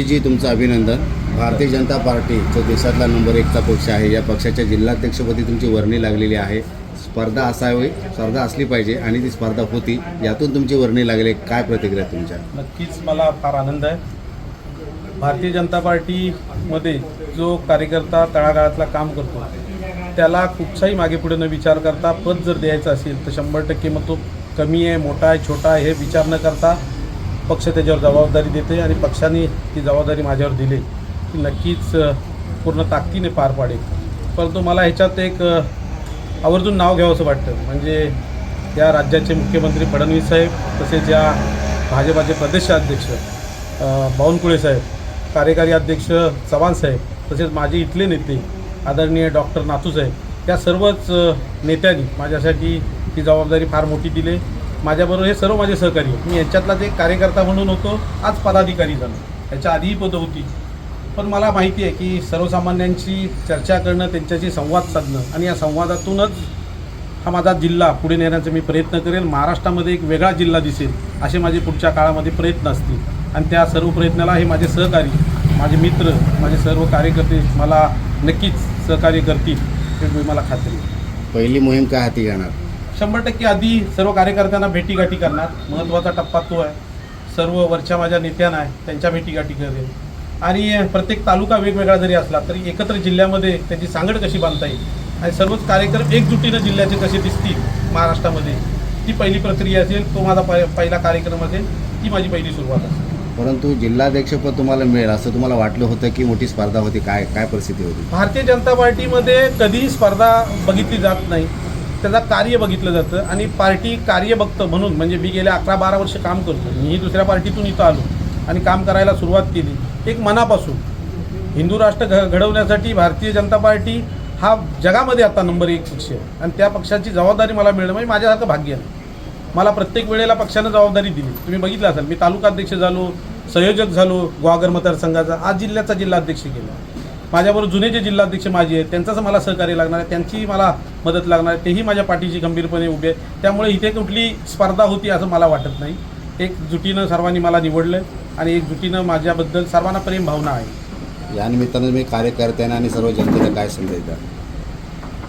जी तुमचं अभिनंदन. भारतीय जनता पार्टी जो देशातला नंबर एकचा पक्ष आहे. या पक्षाच्या जिल्हाध्यक्षपदी तुमची वर्णी लागलेली आहे. स्पर्धा असावी स्पर्धा असली पाहिजे आणि ती स्पर्धा होती यातून तुमची वर्णी लागले. काय प्रतिक्रिया तुमच्या? नक्कीच मला फार आनंद आहे. भारतीय जनता पार्टीमध्ये जो कार्यकर्ता तळागाळातला काम करतो त्याला कुठचाही मागे पुढे न विचार करता पद जर द्यायचं असेल तर शंभर टक्के मग तो कमी आहे मोठा आहे छोटा आहे हे विचार न करता पक्ष त्याच्यावर जबाबदारी देते आणि पक्षाने ती जबाबदारी माझ्यावर दिली. की नक्कीच पूर्ण ताकदीने पार पाडेल. परंतु मला ह्याच्यात एक आवर्जून नाव घ्यावंसं वाटतं. म्हणजे या राज्याचे मुख्यमंत्री फडणवीस साहेब तसेच या भाजपाचे प्रदेशाध्यक्ष बावनकुळे साहेब कार्यकारी अध्यक्ष चव्हाण साहेब तसेच माझे इथले नेते आदरणीय डॉक्टर नाथू साहेब या सर्वच नेत्यांनी माझ्यासाठी ही जबाबदारी फार मोठी दिली. माझ्याबरोबर हे सर्व माझे सहकारी आहेत. मी यांच्यातलाच एक कार्यकर्ता म्हणून होतो. आज पदाधिकारी झालो. याच्या आधीही पदं होती. पण मला माहिती आहे की सर्वसामान्यांची चर्चा करणं त्यांच्याशी संवाद साधणं आणि या संवादातूनच हा माझा जिल्हा पुढे नेण्याचा मी प्रयत्न करेन महाराष्ट्रामध्ये एक वेगळा जिल्हा दिसेल असे माझे पुढच्या काळामध्ये प्रयत्न असतील. आणि त्या सर्व प्रयत्नाला हे माझे सहकारी माझे मित्र माझे सर्व कार्यकर्ते मला नक्कीच सहकार्य करतील हे मला खात्री पहिली मोहीम काय हाती घेणार? शंभर टक्के आधी सर्व कार्यकर्त्यांना भेटीगाठी करणार. महत्त्वाचा टप्पा तो आहे. सर्व वरच्या माझ्या नेत्यांना आहे त्यांच्या भेटीगाठी करेल. आणि प्रत्येक तालुका वेगवेगळा जरी असला तरी एकत्र जिल्ह्यामध्ये त्याची सांगड कशी बांधता येईल? आणि सर्वच कार्यक्रम एकजुटीनं जिल्ह्याचे कसे दिसतील महाराष्ट्रामध्ये? ती पहिली प्रक्रिया असेल तो माझा पहि- पहिला कार्यक्रम असेल ती माझी पहिली सुरुवात असेल. परंतु जिल्हाध्यक्षपद तुम्हाला मिळेल असं तुम्हाला वाटलं होतं की मोठी स्पर्धा होती? काय काय परिस्थिती होती? भारतीय जनता पार्टीमध्ये कधीही स्पर्धा बघितली जात नाही. त्याचा कार्य बघितलं जातं आणि पार्टी कार्य बघतं म्हणून म्हणजे मी गेल्या अकरा बारा वर्ष काम करतो. मीही दुसऱ्या पार्टीतून इथं आलो. आणि काम करायला सुरुवात केली. एक मनापासून. हिंदू राष्ट्र घ घडवण्यासाठी भारतीय जनता पार्टी हा जगामध्ये आता नंबर एक पक्ष आहे. आणि त्या पक्षाची जबाबदारी मला मिळणं म्हणजे माझ्यासारखं भाग्य नाही. मला प्रत्येक वेळेला पक्षानं जबाबदारी दिली. तुम्ही बघितलं असाल मी तालुकाध्यक्ष झालो संयोजक झालो ग्वागर मतदारसंघाचा आज जिल्ह्याचा जिल्हाध्यक्ष केला. माझ्याबरोबर जुने जे जिल्हाध्यक्ष माझे आहेत त्यांचंच मला सहकार्य लागणार आहे त्यांची मला मदत लागणार आहे तेही माझ्या पाठीशी गंभीरपणे उभे आहेत. त्यामुळे इथे कुठली स्पर्धा होती असं मला वाटत नाही. एक जुटीनं सर्वांनी मला निवडलं आणि एक जुटीनं माझ्याबद्दल सर्वांना प्रेम भावना आहे. या निमित्तानं मी कार्यकर्त्यांना आणि सर्व जनतेला काय संदेश द्या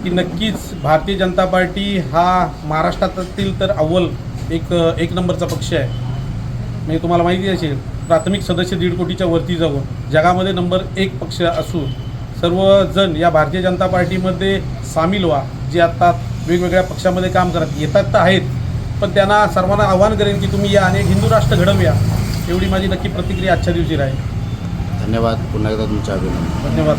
की नक्कीच भारतीय जनता पार्टी हा महाराष्ट्रातील तर अव्वल एक एक नंबरचा पक्ष आहे. म्हणजे तुम्हाला माहिती असेल प्राथमिक सदस्य दीड कोटीच्या वरती जाऊन जगामध्ये नंबर एक पक्ष असून सर्वजण या भारतीय जनता पार्टीमध्ये सामील व्हा जे आता वेगवेगळ्या पक्षामध्ये काम करत येतात तर आहेत. पण त्यांना सर्वांना आव्हान करेन की तुम्ही या आणि एक हिंदू राष्ट्र घडवूया एवढी माझी नक्की प्रतिक्रिया आजच्या दिवशी राहील. धन्यवाद. पुन्हा एकदा तुमच्या अभिनंदन. धन्यवाद.